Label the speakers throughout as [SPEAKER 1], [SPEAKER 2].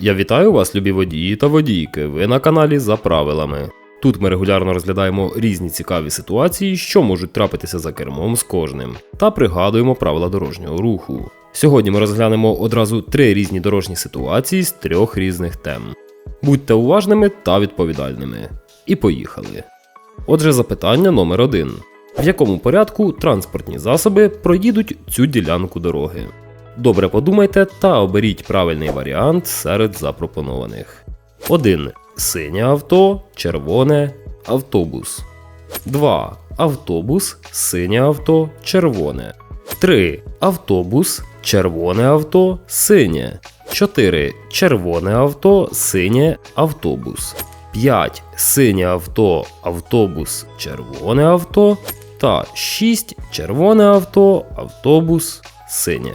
[SPEAKER 1] Я вітаю вас, любі водії та водійки. Ви на каналі за правилами. Тут ми регулярно розглядаємо різні цікаві ситуації, що можуть трапитися за кермом з кожним, та пригадуємо правила дорожнього руху. Сьогодні ми розглянемо одразу три різні дорожні ситуації з трьох різних тем. Будьте уважними та відповідальними. І поїхали. Отже, запитання номер один: в якому порядку транспортні засоби проїдуть цю ділянку дороги? Добре подумайте та оберіть правильний варіант серед запропонованих. 1. Синє авто, червоне, автобус. 2. Автобус, синє авто, червоне. 3. Автобус, червоне авто, синє. 4. Червоне авто, синє автобус. 5. Синє авто, автобус, червоне авто. Та 6. Червоне авто, автобус, синє.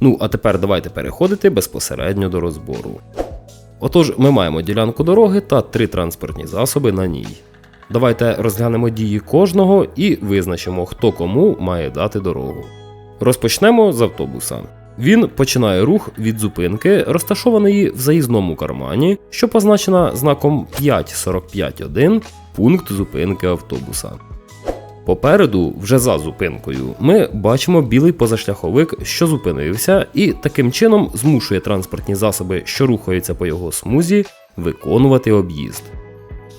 [SPEAKER 1] Ну а тепер давайте переходити безпосередньо до розбору. Отож, ми маємо ділянку дороги та три транспортні засоби на ній. Давайте розглянемо дії кожного і визначимо, хто кому має дати дорогу. Розпочнемо з автобуса. Він починає рух від зупинки, розташованої в заїзному кармані, що позначена знаком 5.45.1 пункт зупинки автобуса. Попереду, вже за зупинкою, ми бачимо білий позашляховик, що зупинився, і таким чином змушує транспортні засоби, що рухаються по його смузі, виконувати об'їзд.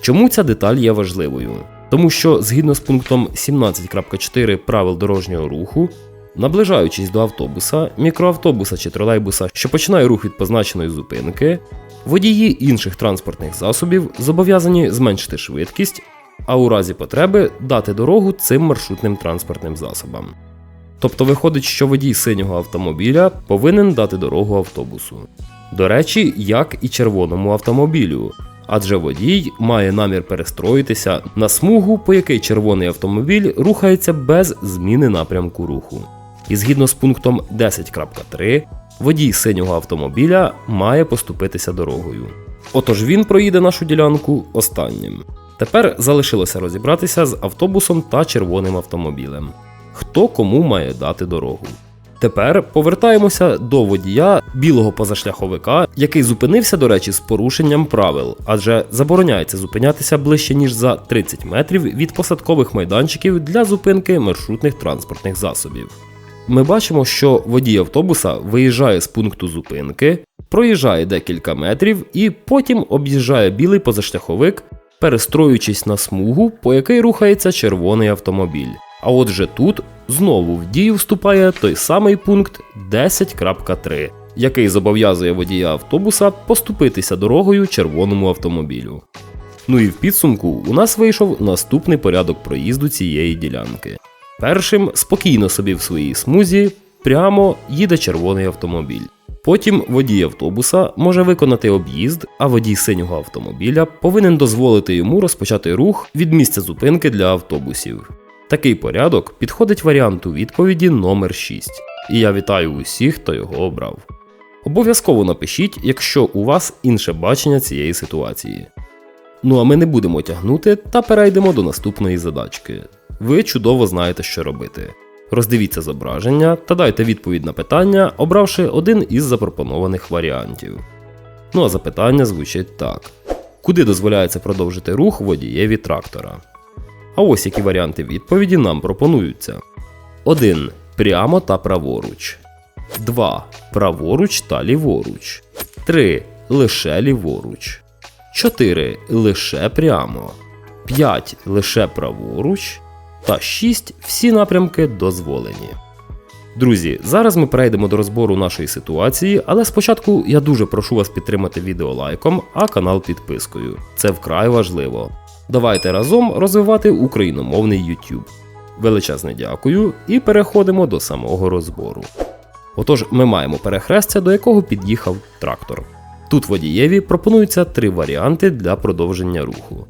[SPEAKER 1] Чому ця деталь є важливою? Тому що згідно з пунктом 17.4 правил дорожнього руху, наближаючись до автобуса, мікроавтобуса чи тролейбуса, що починає рух від позначеної зупинки, водії інших транспортних засобів зобов'язані зменшити швидкість а у разі потреби дати дорогу цим маршрутним транспортним засобам. Тобто виходить, що водій синього автомобіля повинен дати дорогу автобусу. До речі, як і червоному автомобілю, адже водій має намір перестроїтися на смугу, по якій червоний автомобіль рухається без зміни напрямку руху. І згідно з пунктом 10.3, водій синього автомобіля має поступитися дорогою. Отож він проїде нашу ділянку останнім. Тепер залишилося розібратися з автобусом та червоним автомобілем. Хто кому має дати дорогу? Тепер повертаємося до водія білого позашляховика, який зупинився, до речі, з порушенням правил, адже забороняється зупинятися ближче ніж за 30 метрів від посадкових майданчиків для зупинки маршрутних транспортних засобів. Ми бачимо, що водій автобуса виїжджає з пункту зупинки, проїжджає декілька метрів і потім об'їжджає білий позашляховик, перестроюючись на смугу, по якій рухається червоний автомобіль. А отже тут знову в дію вступає той самий пункт 10.3, який зобов'язує водія автобуса поступитися дорогою червоному автомобілю. Ну і в підсумку у нас вийшов наступний порядок проїзду цієї ділянки. Першим спокійно собі в своїй смузі прямо їде червоний автомобіль. Потім водій автобуса може виконати об'їзд, а водій синього автомобіля повинен дозволити йому розпочати рух від місця зупинки для автобусів. Такий порядок підходить варіанту відповіді номер 6 і я вітаю усіх, хто його обрав. Обов'язково напишіть, якщо у вас інше бачення цієї ситуації. Ну а ми не будемо тягнути та перейдемо до наступної задачки. Ви чудово знаєте, що робити. Роздивіться зображення та дайте відповідь на питання, обравши один із запропонованих варіантів. Ну а запитання звучить так: куди дозволяється продовжити рух водієві трактора? А ось які варіанти відповіді нам пропонуються: 1. Прямо та праворуч. 2. Праворуч та ліворуч. 3. Лише ліворуч. 4. Лише прямо. 5. Лише праворуч та 6 всі напрямки дозволені. Друзі, зараз ми перейдемо до розбору нашої ситуації, але спочатку я дуже прошу вас підтримати відео лайком, а канал підпискою. Це вкрай важливо. Давайте разом розвивати україномовний YouTube. Величезне дякую і переходимо до самого розбору. Отож, ми маємо перехрестя, до якого під'їхав трактор. Тут водієві пропонуються три варіанти для продовження руху.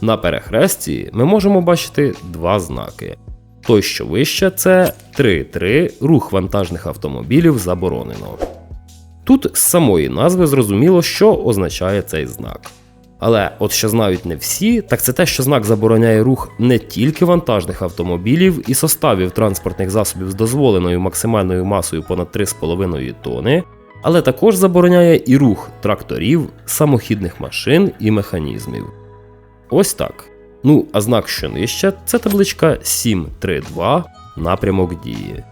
[SPEAKER 1] На перехресті ми можемо бачити два знаки. Той, що вище, це 3.3 рух вантажних автомобілів заборонено. Тут з самої назви зрозуміло, що означає цей знак. Але от що знають не всі, так це те, що знак забороняє рух не тільки вантажних автомобілів і составів транспортних засобів з дозволеною максимальною масою понад 3,5 тони, але також забороняє і рух тракторів, самохідних машин і механізмів. Ось так. Ну, а знак, що нижче, це табличка 732 напрямок дії.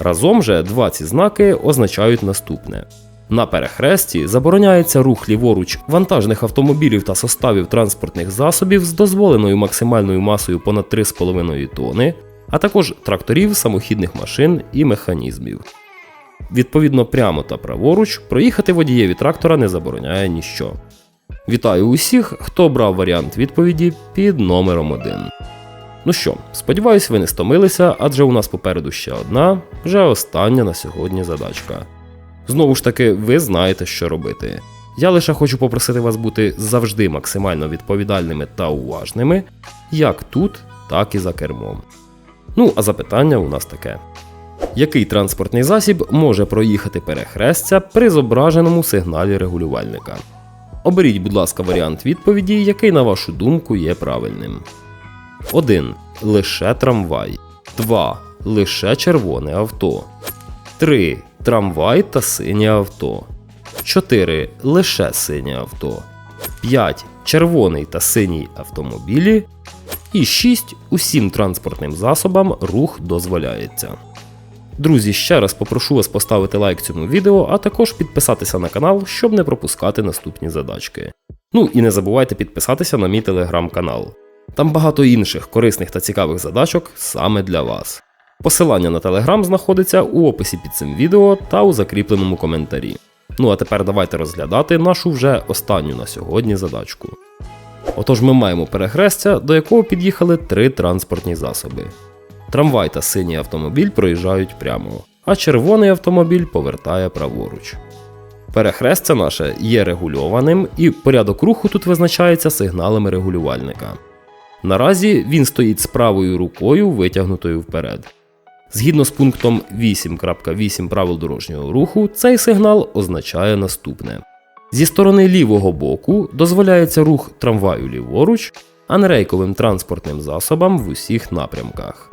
[SPEAKER 1] Разом же два ці знаки означають наступне: на перехресті забороняється рух ліворуч вантажних автомобілів та составів транспортних засобів з дозволеною максимальною масою понад 3,5 тони, а також тракторів, самохідних машин і механізмів. Відповідно, прямо та праворуч проїхати водієві трактора не забороняє ніщо. Вітаю усіх, хто обрав варіант відповіді під номером 1. Ну що, сподіваюсь, ви не стомилися, адже у нас попереду ще одна, вже остання на сьогодні задачка. Знову ж таки, ви знаєте, що робити. Я лише хочу попросити вас бути завжди максимально відповідальними та уважними, як тут, так і за кермом. Ну, а запитання у нас таке: який транспортний засіб може проїхати перехрестя при зображеному сигналі регулювальника? Оберіть, будь ласка, варіант відповіді, який, на вашу думку, є правильним. 1. Лише трамвай. 2. Лише червоне авто. 3. Трамвай та синє авто. 4. Лише синє авто. 5. Червоний та синій автомобілі. І 6. Усім транспортним засобам рух дозволяється. Друзі, ще раз попрошу вас поставити лайк цьому відео, а також підписатися на канал, щоб не пропускати наступні задачки. Ну і не забувайте підписатися на мій телеграм-канал. Там багато інших корисних та цікавих задачок саме для вас. Посилання на телеграм знаходиться у описі під цим відео та у закріпленому коментарі. Ну а тепер давайте розглядати нашу вже останню на сьогодні задачку. Отож, ми маємо перехрестя, до якого під'їхали три транспортні засоби. Трамвай та синій автомобіль проїжджають прямо, а червоний автомобіль повертає праворуч. Перехрестя наше є регульованим, і порядок руху тут визначається сигналами регулювальника. Наразі він стоїть з правою рукою витягнутою вперед. Згідно з пунктом 8.8 правил дорожнього руху, цей сигнал означає наступне: зі сторони лівого боку дозволяється рух трамваю ліворуч, а не рейковим транспортним засобам в усіх напрямках.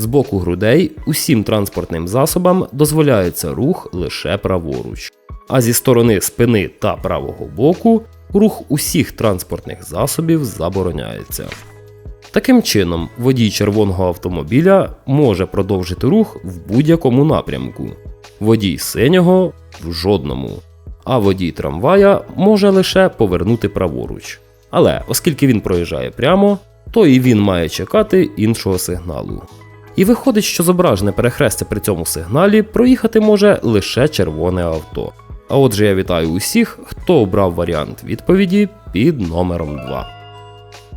[SPEAKER 1] З боку грудей усім транспортним засобам дозволяється рух лише праворуч, а зі сторони спини та правого боку рух усіх транспортних засобів забороняється. Таким чином, водій червоного автомобіля може продовжити рух в будь-якому напрямку, водій синього в жодному, а водій трамвая може лише повернути праворуч. Але оскільки він проїжджає прямо, то і він має чекати іншого сигналу. І виходить, що зображене перехрестя при цьому сигналі проїхати може лише червоне авто. А отже, я вітаю усіх, хто обрав варіант відповіді під номером 2.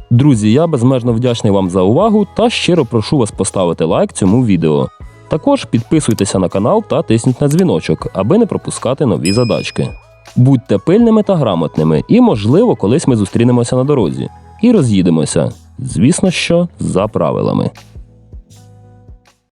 [SPEAKER 1] Друзі, я безмежно вдячний вам за увагу та щиро прошу вас поставити лайк цьому відео. Також підписуйтеся на канал та тисніть на дзвіночок, аби не пропускати нові задачки. Будьте пильними та грамотними, і, можливо, колись ми зустрінемося на дорозі і роз'їдемося. Звісно, що за правилами.